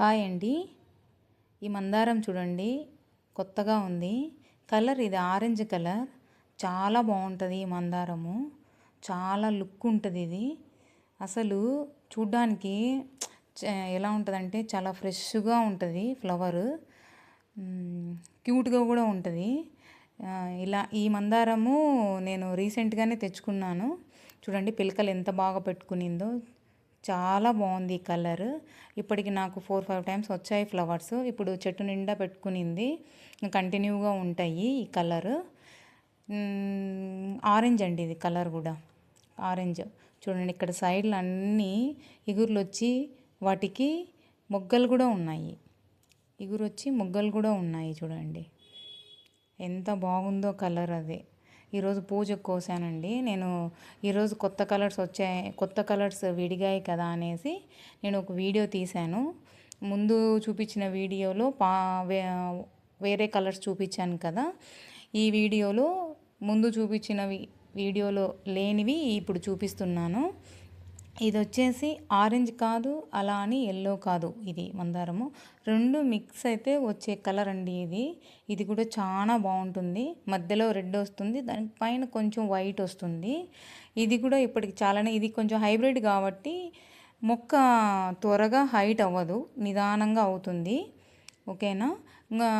Hi అండి. ఈ మందారం చూడండి. కొత్తగా ఉంది. కలర్ ఇది ఆరెంజ్ కలర్. చాలా బాగుంటుంది ఈ మందారము. చాలా లుక్ ఉంటుంది ఇది. అసలు చూడ్డానికి చ- ఎలా ఉంటుందంటే చాలా ఫ్రెష్గా ఉంటుంది ఫ్లవర్. క్యూట్గా కూడా ఉంటుంది. ఇలా ఈ మందారము నేను రీసెంట్గానే తెచ్చుకున్నాను. చూడండి పిలకలు ఎంత బాగా పెట్టుకునిందో. చాలా బాగుంది ఈ కలర్. ఇప్పటికి నాకు ఫోర్ ఫైవ్ టైమ్స్ వచ్చాయి ఫ్లవర్స్. ఇప్పుడు చెట్టు నిండా పెట్టుకునింది. కంటిన్యూగా ఉంటాయి ఈ కలర్. ఆరెంజ్ అండి ఇది కలర్ కూడా. ఆరెంజ్. చూడండి ఇక్కడ సైడ్లు అన్నీ ఇగుర్లు వచ్చి వాటికి మొగ్గలు కూడా ఉన్నాయి. ఇగురు వచ్చి మొగ్గలు కూడా ఉన్నాయి చూడండి. ఎంత బాగుందో కలర్ అది. ఈరోజు పూజకు కోసానండి. నేను ఈరోజు కొత్త కలర్స్ వచ్చాయి కొత్త కలర్స్ విడిగాయి కదా అనేసి నేను ఒక వీడియో తీశాను. ముందు చూపించిన వీడియోలో పా వే- వేరే కలర్స్ చూపించాను కదా. ఈ వీడియోలో ముందు చూపించిన వీడియోలో లేనివి ఇప్పుడు చూపిస్తున్నాను. ఇది వచ్చేసి ఆరెంజ్ కాదు అలా అని ఎల్లో కాదు ఇది మందారము. రెండు మిక్స్ అయితే వచ్చే కలర్ అండి ఇది. ఇది కూడా చాలా బాగుంటుంది. మధ్యలో రెడ్ వస్తుంది దాని పైన కొంచెం వైట్ వస్తుంది. ఇది కూడా ఇప్పటికి చాలానే ఇది కొంచెం హైబ్రిడ్ కాబట్టి మొక్క త్వరగా హైట్ అవ్వదు నిదానంగా అవుతుంది. ఓకేనా? ఇంకా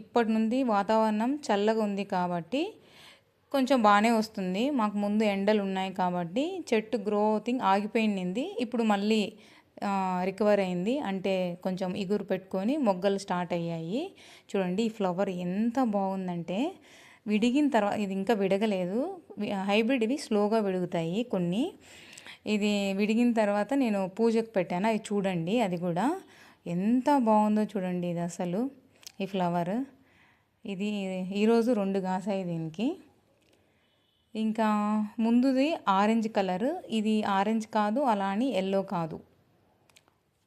ఇప్పటి నుండి వాతావరణం చల్లగా ఉంది కాబట్టి కొంచెం బాగానే వస్తుంది. మాకు ముందు ఎండలు ఉన్నాయి కాబట్టి చెట్టు గ్రోతింగ్ ఆగిపోయింది. ఇప్పుడు మళ్ళీ రికవర్ అయింది. అంటే కొంచెం ఇగురు పెట్టుకొని మొగ్గలు స్టార్ట్ అయ్యాయి. చూడండి ఈ ఫ్లవర్ ఎంత బాగుందంటే విడిగిన తర్వాత ఇది ఇంకా విడగలేదు. హైబ్రిడ్ ఇవి స్లోగా విడుగుతాయి కొన్ని. ఇది విడిగిన తర్వాత నేను పూజకు పెట్టాను. అది చూడండి అది కూడా. ఎంత బాగుందో చూడండి ఇది అసలు ఈ ఫ్లవర్. ఇది ఈరోజు రెండు కాసాయి దీనికి. ఇంకా ముందుది ఆరెంజ్ కలర్. ఇది ఆరెంజ్ కాదు అలా అని ఎల్లో కాదు.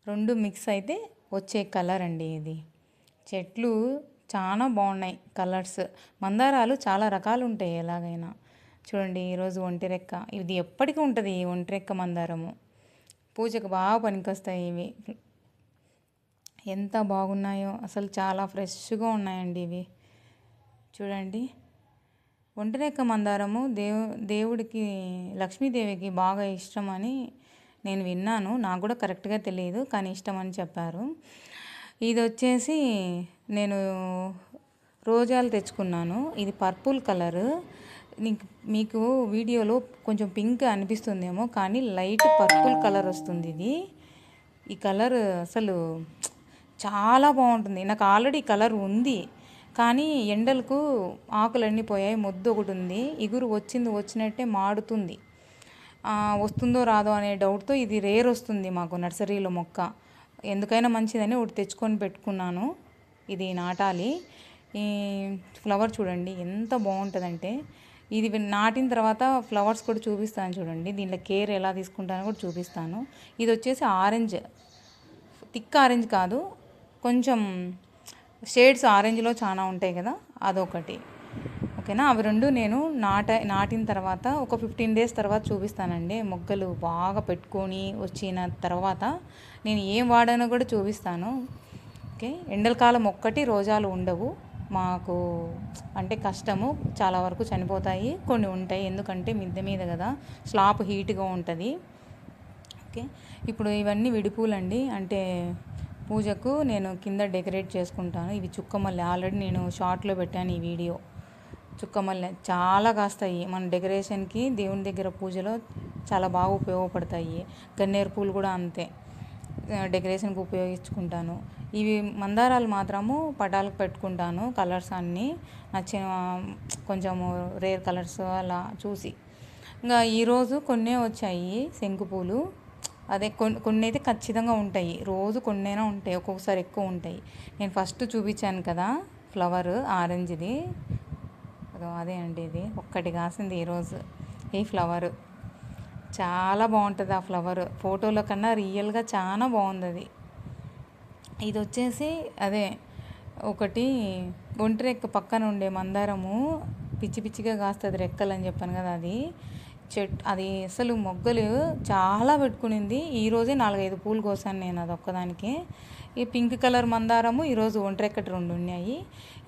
రెండు మిక్స్ అయితే వచ్చే కలర్ అండి ఇది. చెట్లు చాలా బాగున్నాయి కలర్స్. మందారాలు చాలా రకాలు ఉంటాయి ఎలాగైనా. చూడండి ఈరోజు ఒంటిరెక్క ఇది ఎప్పటికీ ఉంటుంది ఈ ఒంటిరెక్క మందారము? పూజకు బాగా పనికొస్తాయి ఇవి. ఎంత బాగున్నాయో. అసలు చాలా ఫ్రెష్గా ఉన్నాయండి ఇవి. చూడండి. ఒంటిరెక్క మందారము దేవు దేవుడికి లక్ష్మీదేవికి బాగా ఇష్టమని నేను విన్నాను. నాకు కూడా కరెక్ట్గా తెలియదు కానీ ఇష్టం అని చెప్పారు. ఇది వచ్చేసి నేను రోజాలు తెచ్చుకున్నాను. ఇది పర్పుల్ కలర్. నీకు మీకు వీడియోలో కొంచెం పింక్ అనిపిస్తుందేమో కానీ లైట్ పర్పుల్ కలర్ వస్తుంది ఇది. ఈ కలర్ అసలు చాలా బాగుంటుంది. నాకు ఆల్రెడీ కలర్ ఉంది. కానీ ఎండలకు ఆకులన్నీ పోయాయి మొద్దు ఒకటి ఉంది. ఇగురు వచ్చింది వచ్చినట్టే మాడుతుంది. వస్తుందో రాదో అనే డౌట్తో ఇది రేర్ వస్తుంది మాకు నర్సరీలో మొక్క. ఎందుకైనా మంచిదని ఒకటి తెచ్చుకొని పెట్టుకున్నాను. ఇది నాటాలి. ఈ ఫ్లవర్ చూడండి ఎంత బాగుంటుందంటే ఇది నాటిన తర్వాత ఫ్లవర్స్ కూడా చూపిస్తాను చూడండి. దీంట్లో కేర్ ఎలా తీసుకుంటానో కూడా చూపిస్తాను. ఇది వచ్చేసి ఆరెంజ్. థిక్ ఆరెంజ్ కాదు కొంచెం షేడ్స్ ఆరెంజ్లో చాలా ఉంటాయి కదా అదొకటి. ఓకేనా? అవి రెండు నేను నాట నాటిన తర్వాత ఒక ఫిఫ్టీన్ డేస్ తర్వాత చూపిస్తానండి. మొగ్గలు బాగా పెట్టుకొని వచ్చిన తర్వాత నేను ఏం వాడానో కూడా చూపిస్తాను. ఓకే? ఎండల కాలం ఒక్కటి రోజాలు ఉండవు. మాకు అంటే కష్టము చాలా వరకు చనిపోతాయి కొన్ని ఉంటాయి. ఎందుకంటే మిద్దె మీద కదా స్లాబ్ హీట్గా ఉంటుంది. ఓకే? ఇప్పుడు ఇవన్నీ విడిపూలండి. అంటే పూజకు నేను కింద డెకరేట్ చేసుకుంటాను. ఇవి చుక్కమల్లె. ఆల్రెడీ నేను షార్ట్లో పెట్టాను ఈ వీడియో. చుక్కమల్లె చాలా కాస్తాయి. మన డెకరేషన్కి దేవుని దగ్గర పూజలో చాలా బాగా ఉపయోగపడతాయి. గన్నేరు పూలు కూడా అంతే. డెకరేషన్కి ఉపయోగించుకుంటాను. ఇవి మందారాలు మాత్రము పటాలకు పెట్టుకుంటాను కలర్స్ అన్నీ. నచ్చిన కొంచెం రేర్ కలర్స్ అలా చూసి. ఇంకా ఈరోజు కొన్నే వచ్చాయి శంకు పూలు. అదే కొన్ని కొన్ని అయితే ఖచ్చితంగా ఉంటాయి. రోజు కొన్నైనా ఉంటాయి. ఒక్కొక్కసారి ఎక్కువ ఉంటాయి. నేను ఫస్ట్ చూపించాను కదా ఫ్లవర్ ఆరెంజ్ది. అదే అండి ఇది. ఒక్కటి కాసింది ఈరోజు. ఈ ఫ్లవర్. చాలా బాగుంటుంది ఆ ఫ్లవర్. ఫోటోలో కన్నా రియల్గా చాలా బాగుంది అది ఇది వచ్చేసి అదే ఒకటి ఒంటి రెక్క పక్కన ఉండే మందారము. పిచ్చి పిచ్చిగా కాస్తుంది రెక్కలు అని చెప్పాను కదా అది. చెట్ అది అసలు మొగ్గలు చాలా పెట్టుకునింది. ఈరోజే నాలుగైదు పూలు కోసాను నేను అది ఒక్కదానికి ఈ పింక్ కలర్ మందారము ఈరోజు ఒంటరెక్కటి రెండు ఉన్నాయి.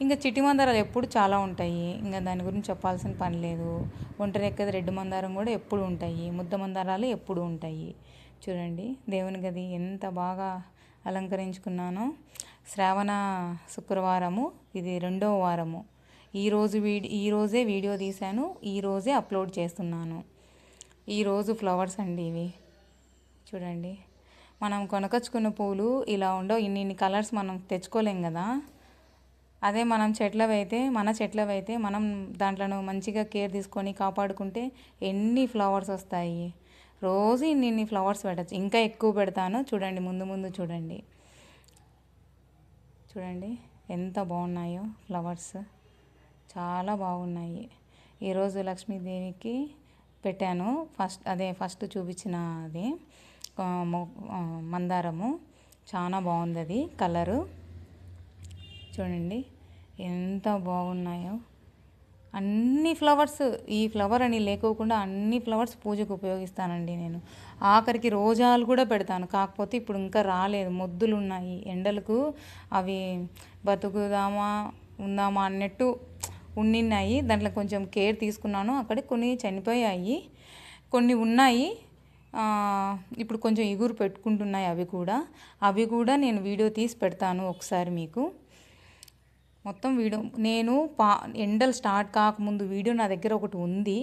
ఇంకా చిట్టి మందారాలు ఎప్పుడు చాలా ఉంటాయి. ఇంకా దాని గురించి చెప్పాల్సిన పని లేదు. ఒంటరెక్కది రెడ్ మందారం కూడా ఎప్పుడు ఉంటాయి. ముద్ద మందారాలు ఎప్పుడు ఉంటాయి. చూడండి దేవుని గది ఎంత బాగా అలంకరించుకున్నానో. శ్రావణ శుక్రవారము ఇది రెండవ వారము. ఈరోజు వీడి ఈరోజే వీడియో తీశాను. ఈరోజే అప్లోడ్ చేస్తున్నాను. ఈరోజు ఫ్లవర్స్ అండి ఇవి. చూడండి. మనం కొనకొచ్చుకున్న పూలు ఇలా ఉండవు. ఇన్ని ఇన్ని కలర్స్ మనం తెచ్చుకోలేం కదా. అదే మనం చెట్లవైతే మన చెట్లవైతే మనం దాంట్లో మంచిగా కేర్ తీసుకొని కాపాడుకుంటే ఎన్ని ఫ్లవర్స్ వస్తాయి. రోజు ఇన్ని ఇన్ని ఫ్లవర్స్ పెట్టచ్చు. ఇంకా ఎక్కువ పెడతాను. చూడండి ముందు ముందు చూడండి. చూడండి ఎంత బాగున్నాయో ఫ్లవర్స్. చాలా బాగున్నాయి. ఈరోజు లక్ష్మీదేవికి పెట్టాను. ఫస్ట్ అదే ఫస్ట్ చూపించిన అది మందారము. చాలా బాగుంది అది కలరు. చూడండి ఎంత బాగున్నాయో. అన్ని ఫ్లవర్స్ ఈ ఫ్లవర్ అని లేకోకుండా అన్ని ఫ్లవర్స్ పూజకు ఉపయోగిస్తానండి నేను. ఆఖరికి రోజాలు కూడా పెడతాను. కాకపోతే ఇప్పుడు ఇంకా రాలేదు. మొద్దులు ఉన్నాయి ఎండలకు అవి బతుకుదామా ఉందామా అన్నట్టు ఉండినాయి దాంట్లో కొంచెం కేర్ తీసుకున్నాను. అక్కడ కొన్ని చనిపోయాయి. కొన్ని ఉన్నాయి. ఇప్పుడు కొంచెం ఇగురు పెట్టుకుంటున్నాయి అవి కూడా. అవి కూడా నేను వీడియో తీసి పెడతాను ఒకసారి మీకు. మొత్తం వీడియో నేను పా ఎండలు స్టార్ట్ కాకముందు వీడియో నా దగ్గర ఒకటి ఉంది.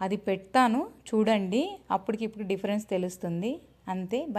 అది పెడతాను. చూడండి. అప్పటికి ఇప్పుడు డిఫరెన్స్ తెలుస్తుంది. అంతే.